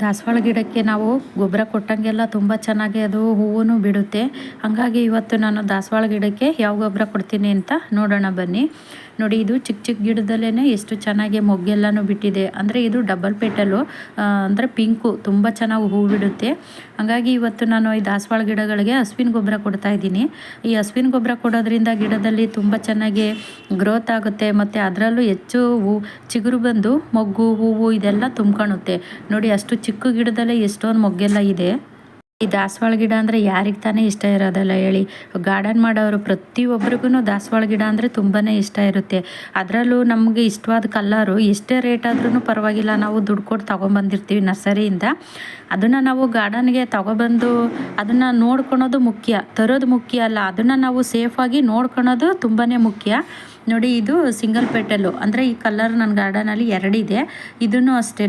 ದಾಸವಾಳ ಗಿಡಕ್ಕೆ ನಾವು ಗೊಬ್ಬರ ಕೊಟ್ಟಂಗೆಲ್ಲ ತುಂಬ ಚೆನ್ನಾಗಿ ಅದು ಹೂವು ಬಿಡುತ್ತೆ. ಹಾಗಾಗಿ ಇವತ್ತು ನಾನು ದಾಸವಾಳ ಗಿಡಕ್ಕೆ ಯಾವ ಗೊಬ್ಬರ ಕೊಡ್ತೀನಿ ಅಂತ ನೋಡೋಣ ಬನ್ನಿ. ನೋಡಿ, ಇದು ಚಿಕ್ಕ ಚಿಕ್ಕ ಗಿಡದಲ್ಲೇ ಎಷ್ಟು ಚೆನ್ನಾಗಿ ಮೊಗ್ಗೆಲ್ಲನೂ ಬಿಟ್ಟಿದೆ. ಅಂದರೆ ಇದು ಡಬಲ್ ಪೇಟಲು ಅಂದರೆ ಪಿಂಕು, ತುಂಬ ಚೆನ್ನಾಗಿ ಹೂವು ಬಿಡುತ್ತೆ. ಹಾಗಾಗಿ ಇವತ್ತು ನಾನು ಈ ದಾಸವಾಳ ಗಿಡಗಳಿಗೆ ಹಸುವಿನ ಗೊಬ್ಬರ ಕೊಡ್ತಾ ಇದ್ದೀನಿ. ಈ ಹಸುವಿನ ಗೊಬ್ಬರ ಕೊಡೋದ್ರಿಂದ ಗಿಡದಲ್ಲಿ ತುಂಬ ಚೆನ್ನಾಗಿ ಗ್ರೋತ್ ಆಗುತ್ತೆ, ಮತ್ತು ಅದರಲ್ಲೂ ಹೆಚ್ಚು ಹೂ, ಚಿಗುರು ಬಂದು ಮೊಗ್ಗು, ಹೂವು ಇದೆಲ್ಲ ತುಂಬ್ಕೊಳುತ್ತೆ ನೋಡಿ, ಅಷ್ಟು ಚಿಕ್ಕ ಗಿಡದಲ್ಲೇ ಎಷ್ಟೊಂದು ಮೊಗ್ಗೆಲ್ಲ ಇದೆ. ಈ ದಾಸವಾಳ ಗಿಡ ಅಂದರೆ ಯಾರಿಗೆ ತಾನೇ ಇಷ್ಟ ಇರೋದಲ್ಲ ಹೇಳಿ. ಗಾರ್ಡನ್ ಮಾಡೋರು ಪ್ರತಿಯೊಬ್ಬರಿಗೂ ದಾಸವಾಳ ಗಿಡ ಅಂದರೆ ತುಂಬಾ ಇಷ್ಟ ಇರುತ್ತೆ. ಅದರಲ್ಲೂ ನಮಗೆ ಇಷ್ಟವಾದ ಕಲ್ಲರು ಎಷ್ಟೇ ರೇಟ್ ಆದ್ರೂ ಪರವಾಗಿಲ್ಲ. ನಾವು ದುಡ್ಡು ಕೊಟ್ಟು ತೊಗೊಂಬಂದಿರ್ತೀವಿ ನರ್ಸರಿಯಿಂದ. ಅದನ್ನು ನಾವು ಗಾರ್ಡನ್ಗೆ ತೊಗೊಬಂದು ಅದನ್ನು ನೋಡ್ಕೊಳೋದು ಮುಖ್ಯ. ತರೋದು ಮುಖ್ಯ ಅಲ್ಲ. ಅದನ್ನು ನಾವು ಸೇಫಾಗಿ ನೋಡ್ಕೊಳೋದು ತುಂಬಾ ಮುಖ್ಯ. ನೋಡಿ, ಇದು ಸಿಂಗಲ್ ಪೆಟಲ್ಲು ಅಂದರೆ ಈ ಕಲರ್ ನನ್ನ ಗಾರ್ಡನಲ್ಲಿ ಎರಡಿದೆ. ಇದನ್ನು ಅಷ್ಟೇ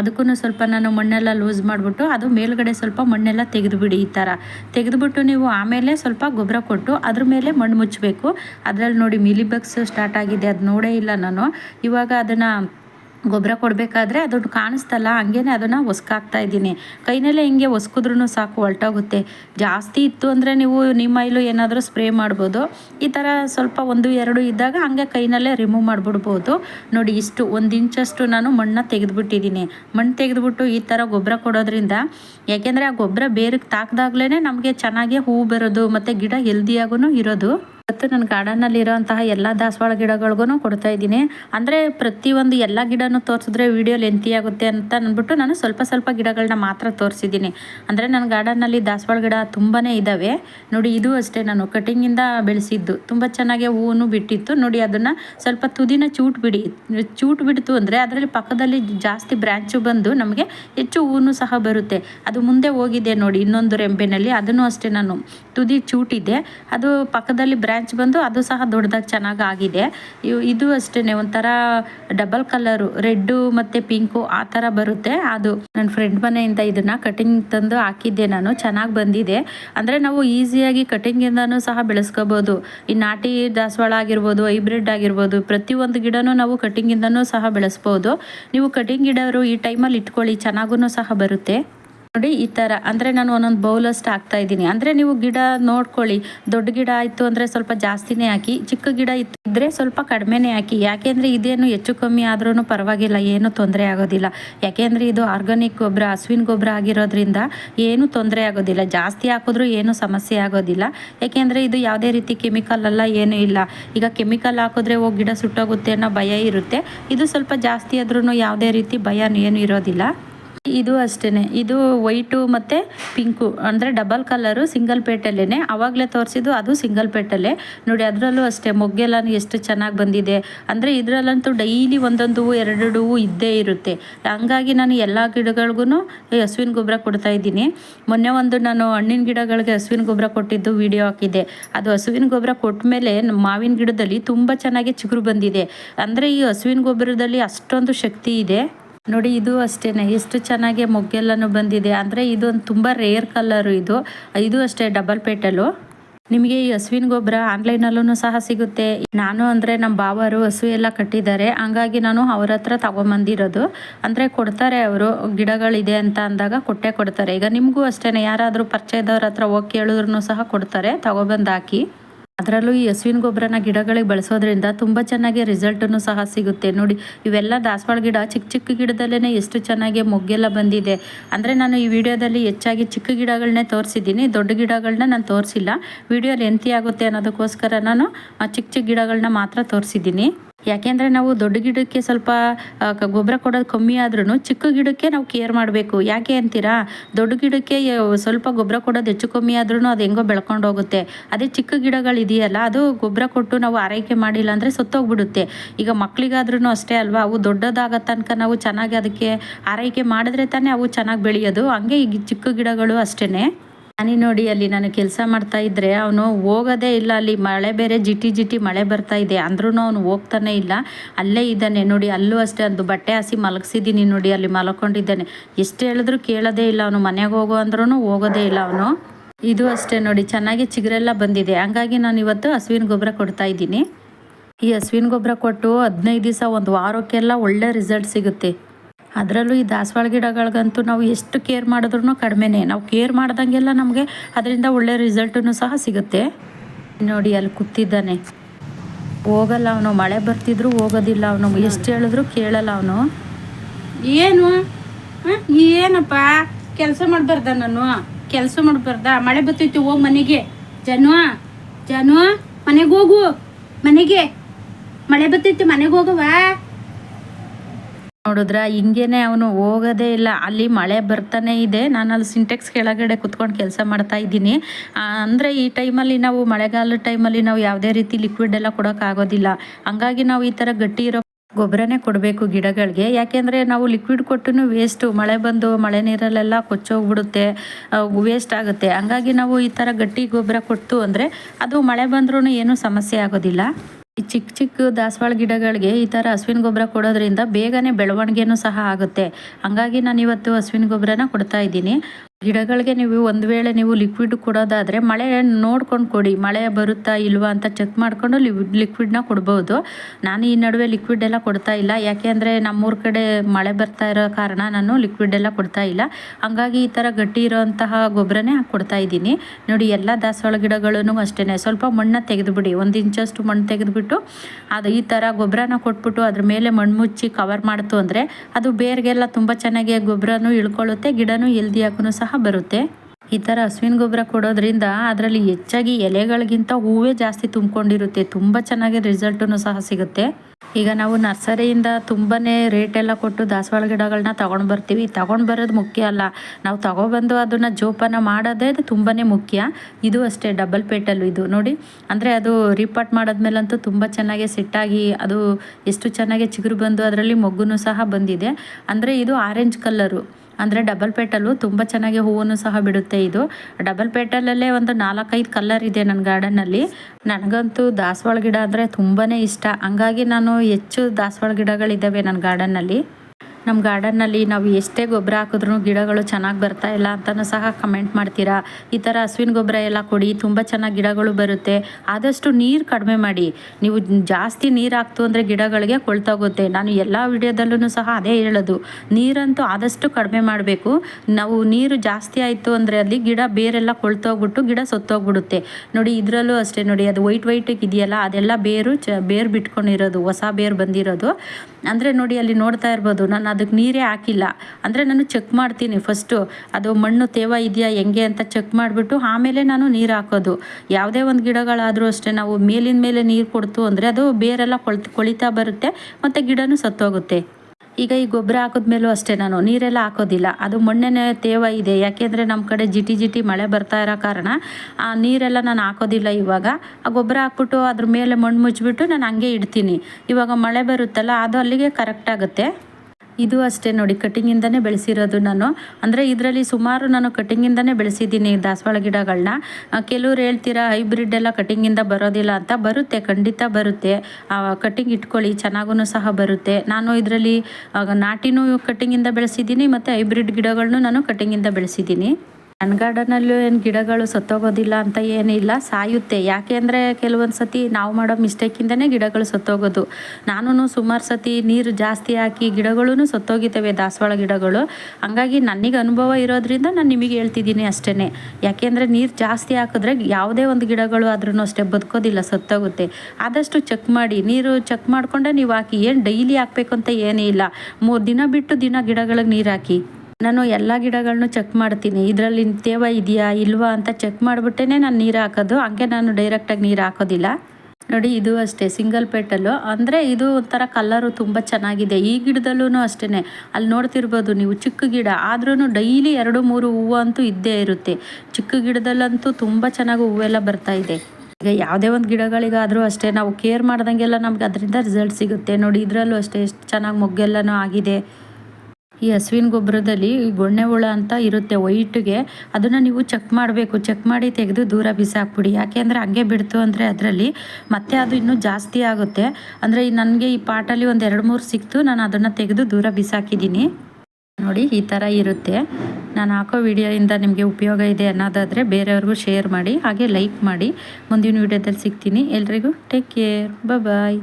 ಅದಕ್ಕೂ ಸ್ವಲ್ಪ ನಾನು ಮಣ್ಣೆಲ್ಲ ಲೂಸ್ ಮಾಡಿಬಿಟ್ಟು, ಅದು ಮೇಲ್ಗಡೆ ಸ್ವಲ್ಪ ಮಣ್ಣೆಲ್ಲ ತೆಗೆದುಬಿಡಿ ಈ ಥರ ತೆಗೆದುಬಿಟ್ಟು ನೀವು ಆಮೇಲೆ ಸ್ವಲ್ಪ ಗೊಬ್ಬರ ಕೊಟ್ಟು, ಅದ್ರ ಮೇಲೆ ಮಣ್ಣು ಮುಚ್ಚಬೇಕು. ಅದರಲ್ಲಿ ನೋಡಿ, ಮಿಲಿಬಗ್ಸ್ ಸ್ಟಾರ್ಟ್ ಆಗಿದೆ. ಅದು ನೋಡೇ ಇಲ್ಲ ನಾನು. ಇವಾಗ ಅದನ್ನು ಗೊಬ್ಬರ ಕೊಡಬೇಕಾದ್ರೆ ಅದು ಕಾಣಿಸ್ತಲ್ಲ ಹಂಗೇ ಅದನ್ನು ಒಸ್ಕಾಗ್ತಾ ಇದ್ದೀನಿ. ಕೈನಲ್ಲೇ ಹಿಂಗೆ ಒಸ್ಕಿದ್ರೂ ಸಾಕು, ಹೊಲ್ಟೋಗುತ್ತೆ. ಜಾಸ್ತಿ ಇತ್ತು ಅಂದರೆ ನೀವು ನಿಮ್ಮ ಮೈಲು ಏನಾದರೂ ಸ್ಪ್ರೇ ಮಾಡ್ಬೋದು. ಈ ಥರ ಸ್ವಲ್ಪ ಒಂದು, ಎರಡು ಇದ್ದಾಗ ಹಂಗೆ ಕೈನಲ್ಲೇ ರಿಮೂವ್ ಮಾಡಿಬಿಡ್ಬೋದು. ನೋಡಿ, ಇಷ್ಟು ಒಂದು ಇಂಚಷ್ಟು ನಾನು ಮಣ್ಣನ್ನ ತೆಗೆದುಬಿಟ್ಟಿದ್ದೀನಿ. ಮಣ್ಣು ತೆಗೆದುಬಿಟ್ಟು ಈ ಥರ ಗೊಬ್ಬರ ಕೊಡೋದ್ರಿಂದ ಯಾಕೆಂದರೆ ಆ ಗೊಬ್ಬರ ಬೇರಿಗೆ ತಾಕ್ದಾಗ್ಲೇ ನಮಗೆ ಚೆನ್ನಾಗಿ ಹೂವು ಬರೋದು, ಮತ್ತು ಗಿಡ ಹೆಲ್ದಿಯಾಗೂ ಇರೋದು. ಇವತ್ತು ನನ್ನ ಗಾರ್ಡನ್ನಲ್ಲಿ ಇರೋವಂತಹ ಎಲ್ಲ ದಾಸವಾಳ ಗಿಡಗಳಿಗೂ ಕೊಡ್ತಾ ಇದ್ದೀನಿ. ಅಂದರೆ ಪ್ರತಿಯೊಂದು ಎಲ್ಲ ಗಿಡನೂ ತೋರಿಸಿದ್ರೆ ವಿಡಿಯೋ ಲೆಂತಿ ಆಗುತ್ತೆ ಅಂತ ಅಂದ್ಬಿಟ್ಟು ನಾನು ಸ್ವಲ್ಪ ಸ್ವಲ್ಪ ಗಿಡಗಳನ್ನ ಮಾತ್ರ ತೋರಿಸಿದ್ದೀನಿ. ಅಂದರೆ ನನ್ನ ಗಾರ್ಡನ್ನಲ್ಲಿ ದಾಸವಾಳ ಗಿಡ ತುಂಬಾ ಇದ್ದಾವೆ ನೋಡಿ ಇದು ಅಷ್ಟೇ ನಾನು ಕಟಿಂಗಿಂದ ಬೆಳೆಸಿದ್ದು. ತುಂಬ ಚೆನ್ನಾಗಿ ಹೂವು ಬಿಟ್ಟಿತ್ತು. ನೋಡಿ ಅದನ್ನು ಸ್ವಲ್ಪ ತುದಿನ ಚೂಟ್ ಬಿಡಿ, ಚೂಟ್ ಬಿಡ್ತು ಅಂದರೆ ಅದರಲ್ಲಿ ಪಕ್ಕದಲ್ಲಿ ಜಾಸ್ತಿ ಬ್ರ್ಯಾಂಚು ಬಂದು ನಮಗೆ ಹೆಚ್ಚು ಹೂವು ಸಹ ಬರುತ್ತೆ. ಅದು ಮುಂದೆ ಹೋಗಿದೆ ನೋಡಿ ಇನ್ನೊಂದು ರೆಂಬೆನಲ್ಲಿ. ಅದನ್ನು ಅಷ್ಟೇ ನಾನು ತುದಿ ಚೂಟಿದೆ ಅದು ಪಕ್ಕದಲ್ಲಿ ಬ್ರ್ಯಾಂಚ್ ಬಂದು ಅದು ಸಹ ದೊಡ್ಡದಾಗಿ ಚೆನ್ನಾಗಿ ಆಗಿದೆ. ಇದು ಅಷ್ಟೇ ಒಂಥರ ಡಬಲ್ ಕಲರು, ರೆಡ್ಡು ಮತ್ತು ಪಿಂಕು ಆ ಥರ ಬರುತ್ತೆ. ಅದು ನನ್ನ ಫ್ರೆಂಡ್ ಮನೆಯಿಂದ ಇದನ್ನು ಕಟಿಂಗ್ ತಂದು ಹಾಕಿದ್ದೆ ನಾನು, ಚೆನ್ನಾಗಿ ಬಂದಿದೆ. ಅಂದರೆ ನಾವು ಈಸಿಯಾಗಿ ಕಟಿಂಗಿಂದನೂ ಸಹ ಬೆಳೆಸ್ಕೋಬೋದು. ಈ ನಾಟಿ ದಾಸವಾಳ ಆಗಿರ್ಬೋದು, ಹೈಬ್ರಿಡ್ ಆಗಿರ್ಬೋದು, ಪ್ರತಿಯೊಂದು ಗಿಡನೂ ನಾವು ಕಟಿಂಗಿಂದನೂ ಸಹ ಬೆಳೆಸ್ಬೋದು. ನೀವು ಕಟಿಂಗ್ ಗಿಡವರು ಈ ಟೈಮಲ್ಲಿ ಇಟ್ಕೊಳ್ಳಿ ಚೆನ್ನಾಗೂ ಸಹ ಬರುತ್ತೆ. ನೋಡಿ ಈ ಥರ ಅಂದರೆ ನಾನು ಒಂದೊಂದು ಬೌಲಷ್ಟು ಹಾಕ್ತಾ ಇದ್ದೀನಿ. ಅಂದರೆ ನೀವು ಗಿಡ ನೋಡ್ಕೊಳ್ಳಿ. ದೊಡ್ಡ ಗಿಡ ಆಯಿತು ಅಂದರೆ ಸ್ವಲ್ಪ ಜಾಸ್ತಿನೇ ಹಾಕಿ, ಚಿಕ್ಕ ಗಿಡ ಇದ್ದರೆ ಸ್ವಲ್ಪ ಕಡಿಮೆನೇ ಹಾಕಿ. ಯಾಕೆಂದರೆ ಇದೇನು ಹೆಚ್ಚು ಕಮ್ಮಿ ಆದ್ರೂ ಪರವಾಗಿಲ್ಲ, ಏನು ತೊಂದರೆ ಆಗೋದಿಲ್ಲ. ಯಾಕೆಂದರೆ ಇದು ಆರ್ಗಾನಿಕ್ ಗೊಬ್ಬರ ಹಸುವಿನ ಗೊಬ್ಬರ ಆಗಿರೋದ್ರಿಂದ ಏನು ತೊಂದರೆ ಆಗೋದಿಲ್ಲ. ಜಾಸ್ತಿ ಹಾಕಿದ್ರೂ ಏನು ಸಮಸ್ಯೆ ಆಗೋದಿಲ್ಲ. ಯಾಕೆಂದರೆ ಇದು ಯಾವುದೇ ರೀತಿ ಕೆಮಿಕಲ್ ಅಲ್ಲ, ಏನೂ ಇಲ್ಲ. ಈಗ ಕೆಮಿಕಲ್ ಹಾಕಿದ್ರೆ ಹೋಗಿ ಗಿಡ ಸುಟ್ಟೋಗುತ್ತೆ ಅನ್ನೋ ಭಯ ಇರುತ್ತೆ. ಇದು ಸ್ವಲ್ಪ ಜಾಸ್ತಿ ಆದ್ರೂ ಯಾವುದೇ ರೀತಿ ಭಯ ಏನು ಇರೋದಿಲ್ಲ. ಇದು ಅಷ್ಟೇ ಇದು ವೈಟು ಮತ್ತು ಪಿಂಕು. ಅಂದರೆ ಡಬಲ್ ಕಲರು ಸಿಂಗಲ್ ಪೇಟಲ್ಲೇ ಆವಾಗಲೇ ತೋರಿಸಿದ್ದು ಅದು ಸಿಂಗಲ್ ಪೇಟಲ್ಲೇ ನೋಡಿ, ಅದರಲ್ಲೂ ಅಷ್ಟೇ ಮೊಗ್ಗೆಲ್ಲ ಎಷ್ಟು ಚೆನ್ನಾಗಿ ಬಂದಿದೆ. ಅಂದರೆ ಇದರಲ್ಲಂತೂ ಡೈಲಿ ಒಂದೊಂದು ಹೂವು ಎರಡು ಹೂವು ಇದ್ದೇ ಇರುತ್ತೆ. ಹಂಗಾಗಿ ನಾನು ಎಲ್ಲ ಗಿಡಗಳಿಗೂ ಹಸುವಿನ ಗೊಬ್ಬರ ಕೊಡ್ತಾ ಇದ್ದೀನಿ. ಮೊನ್ನೆ ಒಂದು ನಾನು ಹಣ್ಣಿನ ಗಿಡಗಳಿಗೆ ಹಸುವಿನ ಗೊಬ್ಬರ ಕೊಟ್ಟಿದ್ದು ವಿಡಿಯೋ ಹಾಕಿದ್ದೆ ಅದು ಹಸುವಿನ ಗೊಬ್ಬರ ಕೊಟ್ಟ ಮೇಲೆ ಮಾವಿನ ಗಿಡದಲ್ಲಿ ತುಂಬ ಚೆನ್ನಾಗಿ ಚಿಗುರು ಬಂದಿದೆ. ಅಂದರೆ ಈ ಹಸುವಿನ ಗೊಬ್ಬರದಲ್ಲಿ ಅಷ್ಟೊಂದು ಶಕ್ತಿ ಇದೆ. ನೋಡಿ, ಇದು ಅಷ್ಟೇ ಎಷ್ಟು ಚೆನ್ನಾಗಿ ಮೊಗ್ಗೆಲ್ಲನೂ ಬಂದಿದೆ. ಅಂದರೆ ಇದೊಂದು ತುಂಬ ರೇರ್ ಕಲರು ಇದು. ಇದು ಅಷ್ಟೇ ಡಬಲ್ ಪೇಟಲು ನಿಮಗೆ ಈ ಹಸುವಿನ ಗೊಬ್ಬರ ಆನ್ಲೈನಲ್ಲೂ ಸಹ ಸಿಗುತ್ತೆ. ನಾನು ಅಂದರೆ ನಮ್ಮ ಬಾವರು ಹಸು ಎಲ್ಲ ಕಟ್ಟಿದ್ದಾರೆ. ಹಂಗಾಗಿ ನಾನು ಅವ್ರ ಹತ್ರ ತಗೊಂಬಂದಿರೋದು. ಅಂದರೆ ಕೊಡ್ತಾರೆ ಅವರು, ಗಿಡಗಳಿದೆ ಅಂತ ಅಂದಾಗ ಕೊಟ್ಟೆ ಕೊಡ್ತಾರೆ. ಈಗ ನಿಮಗೂ ಅಷ್ಟೇ ಯಾರಾದರೂ ಪರಿಚಯದವ್ರ ಹತ್ರ ಹೋಗಿ ಕೇಳಿದ್ರು ಸಹ ಕೊಡ್ತಾರೆ. ತಗೊಬಂದು ಹಾಕಿ. ಅದರಲ್ಲೂ ಈ ಹಸುವಿನ ಗೊಬ್ಬರನ ಗಿಡಗಳಿಗೆ ಬಳಸೋದ್ರಿಂದ ತುಂಬ ಚೆನ್ನಾಗಿ ರಿಸಲ್ಟನ್ನು ಸಹ ಸಿಗುತ್ತೆ. ನೋಡಿ, ಇವೆಲ್ಲ ದಾಸವಾಳ ಗಿಡ ಚಿಕ್ಕ ಚಿಕ್ಕ ಗಿಡದಲ್ಲೇ ಎಷ್ಟು ಚೆನ್ನಾಗಿ ಮೊಗ್ಗೆಲ್ಲ ಬಂದಿದೆ. ಅಂದರೆ ನಾನು ಈ ವಿಡಿಯೋದಲ್ಲಿ ಹೆಚ್ಚಾಗಿ ಚಿಕ್ಕ ಗಿಡಗಳನ್ನೇ ತೋರಿಸಿದ್ದೀನಿ, ದೊಡ್ಡ ಗಿಡಗಳನ್ನ ನಾನು ತೋರಿಸಿಲ್ಲ. ವಿಡಿಯೋ ಎಂತಿ ಆಗುತ್ತೆ ಅನ್ನೋದಕ್ಕೋಸ್ಕರ ನಾನು ಚಿಕ್ಕ ಚಿಕ್ಕ ಗಿಡಗಳನ್ನ ಮಾತ್ರ ತೋರಿಸಿದ್ದೀನಿ. ಯಾಕೆಂದರೆ ನಾವು ದೊಡ್ಡ ಗಿಡಕ್ಕೆ ಸ್ವಲ್ಪ ಗೊಬ್ಬರ ಕೊಡೋದು ಕಮ್ಮಿ ಆದ್ರೂ ಚಿಕ್ಕ ಗಿಡಕ್ಕೆ ನಾವು ಕೇರ್ ಮಾಡಬೇಕು. ಯಾಕೆ ಅಂತೀರಾ? ದೊಡ್ಡ ಗಿಡಕ್ಕೆ ಸ್ವಲ್ಪ ಗೊಬ್ಬರ ಕೊಡೋದು ಹೆಚ್ಚು ಕಮ್ಮಿ ಆದ್ರೂ ಅದು ಹೆಂಗೋ ಬೆಳ್ಕೊಂಡು ಹೋಗುತ್ತೆ. ಅದೇ ಚಿಕ್ಕ ಗಿಡಗಳು ಇದೆಯಲ್ಲ ಅದು ಗೊಬ್ಬರ ಕೊಟ್ಟು ನಾವು ಆರೈಕೆ ಮಾಡಿಲ್ಲ ಅಂದರೆ ಸತ್ತೋಗ್ಬಿಡುತ್ತೆ. ಈಗ ಮಕ್ಕಳಿಗಾದ್ರೂ ಅಷ್ಟೇ ಅಲ್ವಾ? ಅವು ದೊಡ್ಡದಾಗೋ ತನಕ ನಾವು ಚೆನ್ನಾಗಿ ಅದಕ್ಕೆ ಆರೈಕೆ ಮಾಡಿದ್ರೆ ತಾನೇ ಅವು ಚೆನ್ನಾಗಿ ಬೆಳೆಯೋದು. ಹಂಗೆ ಈಗ ಚಿಕ್ಕ ಗಿಡಗಳು ಅಷ್ಟೇ ನಾನಿ ನೋಡಿ ಅಲ್ಲಿ ನಾನು ಕೆಲಸ ಮಾಡ್ತಾ ಇದ್ರೆ ಅವನು ಹೋಗೋದೇ ಇಲ್ಲ. ಅಲ್ಲಿ ಮಳೆ ಬೇರೆ ಜಿಟಿ ಜಿಟಿ ಮಳೆ ಬರ್ತಾ ಇದೆ. ಅಂದ್ರೂ ಅವನು ಹೋಗ್ತಾನೆ ಇಲ್ಲ. ಅಲ್ಲೇ ಇದ್ದಾನೆ ನೋಡಿ. ಅಲ್ಲೂ ಅಷ್ಟೇ ಅದು ಬಟ್ಟೆ ಹಾಸಿ ಮಲಗಿಸಿದ್ದೀನಿ ನೋಡಿ. ಅಲ್ಲಿ ಮಲ್ಕೊಂಡಿದ್ದಾನೆ. ಎಷ್ಟು ಹೇಳಿದ್ರು ಕೇಳೋದೇ ಇಲ್ಲ ಅವನು. ಮನೆಗೆ ಹೋಗು ಅಂದ್ರೂ ಹೋಗೋದೇ ಇಲ್ಲ ಅವನು. ಇದು ಅಷ್ಟೇ ನೋಡಿ. ಚೆನ್ನಾಗಿ ಚಿಗುರೆಲ್ಲ ಬಂದಿದೆ. ಹಂಗಾಗಿ ನಾನು ಇವತ್ತು ಹಸುವಿನ ಗೊಬ್ಬರ ಕೊಡ್ತಾ ಇದ್ದೀನಿ. ಈ ಹಸುವಿನ ಗೊಬ್ಬರ ಕೊಟ್ಟು ಹದಿನೈದು ದಿವಸ ಒಂದು ವಾರಕ್ಕೆಲ್ಲ ಒಳ್ಳೆ ರಿಸಲ್ಟ್ ಸಿಗುತ್ತೆ. ಅದರಲ್ಲೂ ಈ ದಾಸವಾಳ ಗಿಡಗಳಿಗಂತೂ ನಾವು ಎಷ್ಟು ಕೇರ್ ಮಾಡಿದ್ರೂ ಕಡಿಮೆನೇ. ನಾವು ಕೇರ್ ಮಾಡ್ದಂಗೆಲ್ಲ ನಮಗೆ ಅದರಿಂದ ಒಳ್ಳೆ ರಿಸಲ್ಟೂ ಸಹ ಸಿಗುತ್ತೆ. ನೋಡಿ ಅಲ್ಲಿ ಕೂತಿದ್ದಾನೆ. ಹೋಗಲ್ಲ ಅವನು, ಮಳೆ ಬರ್ತಿದ್ರು ಹೋಗೋದಿಲ್ಲ ಅವನು. ಎಷ್ಟು ಹೇಳಿದ್ರು ಕೇಳಲ್ಲ ಅವನು. ಏನು? ಏನಪ್ಪ? ಕೆಲಸ ಮಾಡಬಾರ್ದ ನಾನು? ಕೆಲಸ ಮಾಡಬಾರ್ದ? ಮಳೆ ಬರ್ತೈತಿ ಹೋಗಿ ಮನೆಗೆ. ಜನು ಜನು ಮನೆಗೆ ಹೋಗು. ಮನೆಗೆ. ಮಳೆ ಬರ್ತೈತಿ ಮನೆಗೆ ಹೋಗವ ನೋಡಿದ್ರ, ಹಿಂಗೇನೆ ಅವನು ಹೋಗೋದೇ ಇಲ್ಲ. ಅಲ್ಲಿ ಮಳೆ ಬರ್ತಾನೆ ಇದೆ. ನಾನು ಅಲ್ಲಿ ಸಿಂಟೆಕ್ಸ್ ಕೆಳಗಡೆ ಕುತ್ಕೊಂಡು ಕೆಲಸ ಮಾಡ್ತಾ ಇದ್ದೀನಿ. ಅಂದರೆ ಈ ಟೈಮಲ್ಲಿ ನಾವು, ಮಳೆಗಾಲದ ಟೈಮಲ್ಲಿ ನಾವು ಯಾವುದೇ ರೀತಿ ಲಿಕ್ವಿಡ್ ಎಲ್ಲ ಕೊಡೋಕ್ಕಾಗೋದಿಲ್ಲ ಹಂಗಾಗಿ ನಾವು ಈ ಥರ ಗಟ್ಟಿ ಇರೋ ಗೊಬ್ಬರನೇ ಕೊಡಬೇಕು ಗಿಡಗಳಿಗೆ. ಯಾಕೆಂದರೆ ನಾವು ಲಿಕ್ವಿಡ್ ಕೊಟ್ಟು ವೇಸ್ಟು ಮಳೆ ಬಂದು ಮಳೆ ನೀರಲ್ಲೆಲ್ಲ ಕೊಚ್ಚೋಗ್ಬಿಡುತ್ತೆ ವೇಸ್ಟ್ ಆಗುತ್ತೆ. ಹಂಗಾಗಿ ನಾವು ಈ ಥರ ಗಟ್ಟಿ ಗೊಬ್ಬರ ಕೊಟ್ಟು ಅಂದರೆ ಅದು ಮಳೆ ಬಂದ್ರೂ ಏನೂ ಸಮಸ್ಯೆ ಆಗೋದಿಲ್ಲ. ಈ ಚಿಕ್ಕ ಚಿಕ್ಕ ದಾಸವಾಳ ಗಿಡಗಳಿಗೆ ಈ ಥರ ಹಸುವಿನ ಗೊಬ್ಬರ ಕೊಡೋದ್ರಿಂದ ಬೇಗನೆ ಬೆಳವಣಿಗೆನೂ ಸಹ ಆಗುತ್ತೆ. ಹಂಗಾಗಿ ನಾನು ಇವತ್ತು ಹಸುವಿನ ಗೊಬ್ಬರನ ಕೊಡ್ತಾ ಇದ್ದೀನಿ. ಗಿಡಗಳಿಗೆ ನೀವು ಒಂದು ವೇಳೆ ನೀವು ಲಿಕ್ವಿಡ್ ಕೊಡೋದಾದರೆ ಮಳೆ ನೋಡ್ಕೊಂಡು ಕೊಡಿ. ಮಳೆ ಬರುತ್ತಾ ಇಲ್ವಾ ಅಂತ ಚೆಕ್ ಮಾಡಿಕೊಂಡು ಲಿಕ್ವಿಡ್ನ ಕೊಡ್ಬೋದು. ನಾನು ಈ ನಡುವೆ ಲಿಕ್ವಿಡ್ ಎಲ್ಲ ಕೊಡ್ತಾ ಇಲ್ಲ. ಯಾಕೆ ಅಂದರೆ ನಮ್ಮೂರ ಕಡೆ ಮಳೆ ಬರ್ತಾ ಇರೋ ಕಾರಣ ನಾನು ಲಿಕ್ವಿಡ್ ಎಲ್ಲ ಕೊಡ್ತಾ ಇಲ್ಲ. ಹಂಗಾಗಿ ಈ ಥರ ಗಟ್ಟಿ ಇರೋವಂತಹ ಗೊಬ್ಬರನೇ ಕೊಡ್ತಾ ಇದ್ದೀನಿ. ನೋಡಿ, ಎಲ್ಲ ದಾಸವಾಳ ಗಿಡಗಳೂ ಅಷ್ಟೇ ಸ್ವಲ್ಪ ಮಣ್ಣು ತೆಗೆದುಬಿಡಿ. ಒಂದು ಇಂಚಷ್ಟು ಮಣ್ಣು ತೆಗೆದುಬಿಟ್ಟು ಅದು ಈ ಥರ ಗೊಬ್ಬರನ ಕೊಟ್ಬಿಟ್ಟು ಅದ್ರ ಮೇಲೆ ಮಣ್ಣು ಮುಚ್ಚಿ ಕವರ್ ಮಾಡ್ತು ಅಂದರೆ ಅದು ಬೇರೆಗೆಲ್ಲ ತುಂಬ ಚೆನ್ನಾಗಿ ಗೊಬ್ಬರನೂ ಇಳ್ಕೊಳ್ಳುತ್ತೆ, ಗಿಡನೂ ಎಲ್ದಿ ಹಾಕೂ ಸಹ ಬರುತ್ತೆ. ಈ ಥರ ಹಸುವಿನ ಗೊಬ್ಬರ ಕೊಡೋದ್ರಿಂದ ಅದರಲ್ಲಿ ಹೆಚ್ಚಾಗಿ ಎಲೆಗಳಿಗಿಂತ ಹೂವೇ ಜಾಸ್ತಿ ತುಂಬಿಕೊಂಡಿರುತ್ತೆ. ತುಂಬ ಚೆನ್ನಾಗಿ ರಿಸಲ್ಟೂ ಸಹ ಸಿಗುತ್ತೆ. ಈಗ ನಾವು ನರ್ಸರಿಯಿಂದ ತುಂಬಾ ರೇಟೆಲ್ಲ ಕೊಟ್ಟು ದಾಸವಾಳ ಗಿಡಗಳನ್ನ ತಗೊಂಡು ಬರ್ತೀವಿ. ತಗೊಂಡು ಬರೋದು ಮುಖ್ಯ ಅಲ್ಲ. ನಾವು ತಗೊಬಂದು ಅದನ್ನು ಜೋಪಾನ ಮಾಡೋದೇ ತುಂಬಾ ಮುಖ್ಯ. ಇದು ಅಷ್ಟೇ, ಡಬಲ್ ಪೇಟಲ್ಲು ಇದು. ನೋಡಿ, ಅಂದರೆ ಅದು ರೀಪಾಟ್ ಮಾಡಿದ್ಮೇಲಂತೂ ತುಂಬ ಚೆನ್ನಾಗಿ ಸೆಟ್ಟಾಗಿ ಅದು ಎಷ್ಟು ಚೆನ್ನಾಗಿ ಚಿಗುರು ಬಂದು ಅದರಲ್ಲಿ ಮೊಗ್ಗು ಸಹ ಬಂದಿದೆ. ಅಂದರೆ ಇದು ಆರೆಂಜ್ ಕಲ್ಲರು. ಅಂದರೆ ಡಬಲ್ ಪೇಟಲ್ಲು ತುಂಬ ಚೆನ್ನಾಗಿ ಹೂವನ್ನು ಸಹ ಬಿಡುತ್ತೆ ಇದು. ಡಬಲ್ ಪೇಟಲಲ್ಲೇ ಒಂದು ನಾಲ್ಕೈದು ಕಲರ್ ಇದೆ ನನ್ನ ಗಾರ್ಡನ್ನಲ್ಲಿ ನನಗಂತೂ ದಾಸವಾಳ ಗಿಡ ಅಂದರೆ ತುಂಬಾ ಇಷ್ಟ. ಹಂಗಾಗಿ ನಾನು ಹೆಚ್ಚು ದಾಸವಾಳ ಗಿಡಗಳಿದ್ದಾವೆ ನನ್ನ ಗಾರ್ಡನ್ನಲ್ಲಿ ನಮ್ಮ ಗಾರ್ಡನ್ನಲ್ಲಿ ನಾವು ಎಷ್ಟೇ ಗೊಬ್ಬರ ಹಾಕಿದ್ರೂ ಗಿಡಗಳು ಚೆನ್ನಾಗಿ ಬರ್ತಾ ಇಲ್ಲ ಅಂತಲೂ ಸಹ ಕಮೆಂಟ್ ಮಾಡ್ತೀರಾ? ಈ ಥರ ಹಸುವಿನ ಗೊಬ್ಬರ ಎಲ್ಲ ಕೊಡಿ, ತುಂಬ ಚೆನ್ನಾಗಿ ಗಿಡಗಳು ಬರುತ್ತೆ. ಆದಷ್ಟು ನೀರು ಕಡಿಮೆ ಮಾಡಿ. ನೀವು ಜಾಸ್ತಿ ನೀರು ಹಾಕ್ತು ಅಂದರೆ ಗಿಡಗಳಿಗೆ ಕೊಳ್ತೋಗುತ್ತೆ ನಾನು ಎಲ್ಲ ವಿಡಿಯೋದಲ್ಲೂ ಸಹ ಅದೇ ಹೇಳೋದು. ನೀರಂತೂ ಆದಷ್ಟು ಕಡಿಮೆ ಮಾಡಬೇಕು. ನಾವು ನೀರು ಜಾಸ್ತಿ ಆಯಿತು ಅಂದರೆ ಅಲ್ಲಿ ಗಿಡ ಬೇರೆಲ್ಲ ಕೊಳ್ತೋಗ್ಬಿಟ್ಟು ಗಿಡ ಸತ್ತೋಗ್ಬಿಡುತ್ತೆ. ನೋಡಿ ಇದರಲ್ಲೂ ಅಷ್ಟೇ. ನೋಡಿ ಅದು ವೈಟ್ ವೈಟಿಗೆ ಇದೆಯಲ್ಲ, ಅದೆಲ್ಲ ಬೇರು ಚ, ಬೇರು ಬಿಟ್ಕೊಂಡಿರೋದು, ಹೊಸ ಬೇರು ಬಂದಿರೋದು. ಅಂದರೆ ನೋಡಿ ಅಲ್ಲಿ ನೋಡ್ತಾ ಇರ್ಬೋದು. ನಾನು ಅದಕ್ಕೆ ನೀರೇ ಹಾಕಿಲ್ಲ. ಅಂದರೆ ನಾನು ಚೆಕ್ ಮಾಡ್ತೀನಿ ಫಸ್ಟು ಅದು ಮಣ್ಣು ತೇವ ಇದೆಯಾ, ಹೆಂಗೆ ಅಂತ ಚೆಕ್ ಮಾಡಿಬಿಟ್ಟು ಆಮೇಲೆ ನಾನು ನೀರು ಹಾಕೋದು. ಯಾವುದೇ ಒಂದು ಗಿಡಗಳಾದರೂ ಅಷ್ಟೇ ನಾವು ಮೇಲಿನ ಮೇಲೆ ನೀರು ಕೊಡ್ತು ಅಂದರೆ ಅದು ಬೇರೆಲ್ಲ ಕೊಳ್ತು, ಕೊಳಿತಾ ಬರುತ್ತೆ ಮತ್ತು ಗಿಡನೂ ಸತ್ತೋಗುತ್ತೆ. ಈಗ ಈ ಗೊಬ್ಬರ ಹಾಕಿದ್ಮೇಲೂ ಅಷ್ಟೇ ನಾನು, ನೀರೆಲ್ಲ ಹಾಕೋದಿಲ್ಲ. ಅದು ಮಣ್ಣಿನ ತೇವ ಇದೆ. ಯಾಕೆಂದರೆ ನಮ್ಮ ಕಡೆ ಜಿಟಿ ಜಿಟಿ ಮಳೆ ಬರ್ತಾ ಇರೋ ಕಾರಣ, ಆ ನೀರೆಲ್ಲ ನಾನು ಹಾಕೋದಿಲ್ಲ ಇವಾಗ. ಆ ಗೊಬ್ಬರ ಹಾಕ್ಬಿಟ್ಟು ಅದ್ರ ಮೇಲೆ ಮಣ್ಣು ಮುಚ್ಚಿಬಿಟ್ಟು ನಾನು ಹಂಗೆ ಇಡ್ತೀನಿ. ಇವಾಗ ಮಳೆ ಬರುತ್ತಲ್ಲ, ಅದು ಅಲ್ಲಿಗೆ ಕರೆಕ್ಟ್ ಆಗುತ್ತೆ. ಇದು ಅಷ್ಟೇ ನೋಡಿ ಕಟಿಂಗಿಂದನೇ ಬೆಳೆಸಿರೋದು ನಾನು. ಅಂದರೆ ಇದರಲ್ಲಿ ಸುಮಾರು ನಾನು ಕಟಿಂಗಿಂದನೇ ಬೆಳೆಸಿದ್ದೀನಿ ದಾಸವಾಳ ಗಿಡಗಳನ್ನ ಕೆಲವ್ರು ಹೇಳ್ತೀರಾ, ಹೈಬ್ರಿಡ್ ಎಲ್ಲ ಕಟಿಂಗಿಂದ ಬರೋದಿಲ್ಲ ಅಂತ. ಬರುತ್ತೆ, ಖಂಡಿತ ಬರುತ್ತೆ. ಕಟಿಂಗ್ ಇಟ್ಕೊಳ್ಳಿ ಚೆನ್ನಾಗೂ ಸಹ ಬರುತ್ತೆ. ನಾನು ಇದರಲ್ಲಿ ನಾಟಿನೂ ಕಟಿಂಗಿಂದ ಬೆಳೆಸಿದ್ದೀನಿ, ಮತ್ತು ಹೈಬ್ರಿಡ್ ಗಿಡಗಳನ್ನೂ ನಾನು ಕಟಿಂಗಿಂದ ಬೆಳೆಸಿದ್ದೀನಿ. ನನ್ನ ಗಾರ್ಡನಲ್ಲೂ ಏನು ಗಿಡಗಳು ಸತ್ತೋಗೋದಿಲ್ಲ ಅಂತ ಏನಿಲ್ಲ ಸಾಯುತ್ತೆ. ಯಾಕೆ ಅಂದರೆ ಕೆಲವೊಂದು ಸತಿ ನಾವು ಮಾಡೋ ಮಿಸ್ಟೇಕಿಂದನೇ ಗಿಡಗಳು ಸತ್ತೋಗೋದು. ನಾನು ಸುಮಾರು ಸತಿ ನೀರು ಜಾಸ್ತಿ ಹಾಕಿ ಗಿಡಗಳೂ ಸತ್ತೋಗಿದ್ದಾವೆ, ದಾಸವಾಳ ಗಿಡಗಳು. ಹಂಗಾಗಿ ನನಗೆ ಅನುಭವ ಇರೋದ್ರಿಂದ ನಾನು ನಿಮಗೆ ಹೇಳ್ತಿದ್ದೀನಿ ಅಷ್ಟೇ ಯಾಕೆಂದರೆ ನೀರು ಜಾಸ್ತಿ ಹಾಕಿದ್ರೆ ಯಾವುದೇ ಒಂದು ಗಿಡಗಳು ಆದ್ರೂ ಅಷ್ಟೇ ಬದುಕೋದಿಲ್ಲ, ಸತ್ತೋಗುತ್ತೆ. ಆದಷ್ಟು ಚೆಕ್ ಮಾಡಿ. ನೀರು ಚೆಕ್ ಮಾಡಿಕೊಂಡೆ ನೀವು ಹಾಕಿ. ಏನು ಡೈಲಿ ಹಾಕಬೇಕು ಅಂತ ಏನೇ ಇಲ್ಲ. ಮೂರು ದಿನ ಬಿಟ್ಟು ದಿನ ಗಿಡಗಳಿಗೆ ನೀರು ಹಾಕಿ. ನಾನು ಎಲ್ಲ ಗಿಡಗಳನ್ನು ಚೆಕ್ ಮಾಡ್ತೀನಿ. ಇದರಲ್ಲಿ ತೇವ ಇದೆಯಾ, ಇಲ್ವಾ ಅಂತ ಚೆಕ್ ಮಾಡಿಬಿಟ್ಟೇ ನಾನು ನೀರು ಹಾಕೋದು. ಹಂಗೆ ನಾನು ಡೈರೆಕ್ಟಾಗಿ ನೀರು ಹಾಕೋದಿಲ್ಲ. ನೋಡಿ, ಇದು ಅಷ್ಟೇ ಸಿಂಗಲ್ ಪೇಟಲ್ಲು. ಅಂದರೆ ಇದು ಒಂಥರ ಕಲ್ಲರು ತುಂಬ ಚೆನ್ನಾಗಿದೆ. ಈ ಗಿಡದಲ್ಲೂ ಅಷ್ಟೇ ಅಲ್ಲಿ ನೋಡ್ತಿರ್ಬೋದು ನೀವು ಚಿಕ್ಕ ಗಿಡ ಆದ್ರೂ ಡೈಲಿ ಎರಡು ಮೂರು ಹೂವು ಅಂತೂ ಇದ್ದೇ ಇರುತ್ತೆ. ಚಿಕ್ಕ ಗಿಡದಲ್ಲಂತೂ ತುಂಬ ಚೆನ್ನಾಗಿ ಹೂವೆಲ್ಲ ಬರ್ತಾ ಇದೆ. ಈಗ ಯಾವುದೇ ಒಂದು ಗಿಡಗಳಿಗಾದರೂ ಅಷ್ಟೇ, ನಾವು ಕೇರ್ ಮಾಡ್ದಂಗೆಲ್ಲ ನಮ್ಗೆ ಅದರಿಂದ ರಿಸಲ್ಟ್ ಸಿಗುತ್ತೆ. ನೋಡಿ, ಇದರಲ್ಲೂ ಅಷ್ಟೇ, ಎಷ್ಟು ಚೆನ್ನಾಗಿ ಮೊಗ್ಗೆಲ್ಲನೂ ಆಗಿದೆ. ಈ ಹಸುವಿನ ಗೊಬ್ಬರದಲ್ಲಿ ಗೊಣ್ಣೆ ಹುಳ ಅಂತ ಇರುತ್ತೆ ವೈಟ್ಗೆ, ಅದನ್ನು ನೀವು ಚೆಕ್ ಮಾಡಬೇಕು. ಚೆಕ್ ಮಾಡಿ ತೆಗೆದು ದೂರ ಬಿಸಾಕ್ಬಿಡಿ. ಯಾಕೆಂದರೆ ಹಂಗೆ ಬಿಡ್ತು ಅಂದರೆ ಅದರಲ್ಲಿ ಮತ್ತೆ ಅದು ಇನ್ನೂ ಜಾಸ್ತಿ ಆಗುತ್ತೆ. ಅಂದರೆ ನನಗೆ ಈ ಪಾಟಲ್ಲಿ ಒಂದು ಎರಡು ಮೂರು ಸಿಕ್ತು, ನಾನು ಅದನ್ನು ತೆಗೆದು ದೂರ ಬಿಸಾಕಿದ್ದೀನಿ. ನೋಡಿ, ಈ ಥರ ಇರುತ್ತೆ. ನಾನು ಹಾಕೋ ವಿಡಿಯೋಯಿಂದ ನಿಮಗೆ ಉಪಯೋಗ ಇದೆ ಅನ್ನೋದಾದರೆ ಬೇರೆಯವ್ರಿಗೂ ಶೇರ್ ಮಾಡಿ, ಹಾಗೆ ಲೈಕ್ ಮಾಡಿ. ಮುಂದಿನ ವಿಡಿಯೋದಲ್ಲಿ ಸಿಗ್ತೀನಿ. ಎಲ್ರಿಗೂ ಟೇಕ್ ಕೇರ್ ಬಾಯ್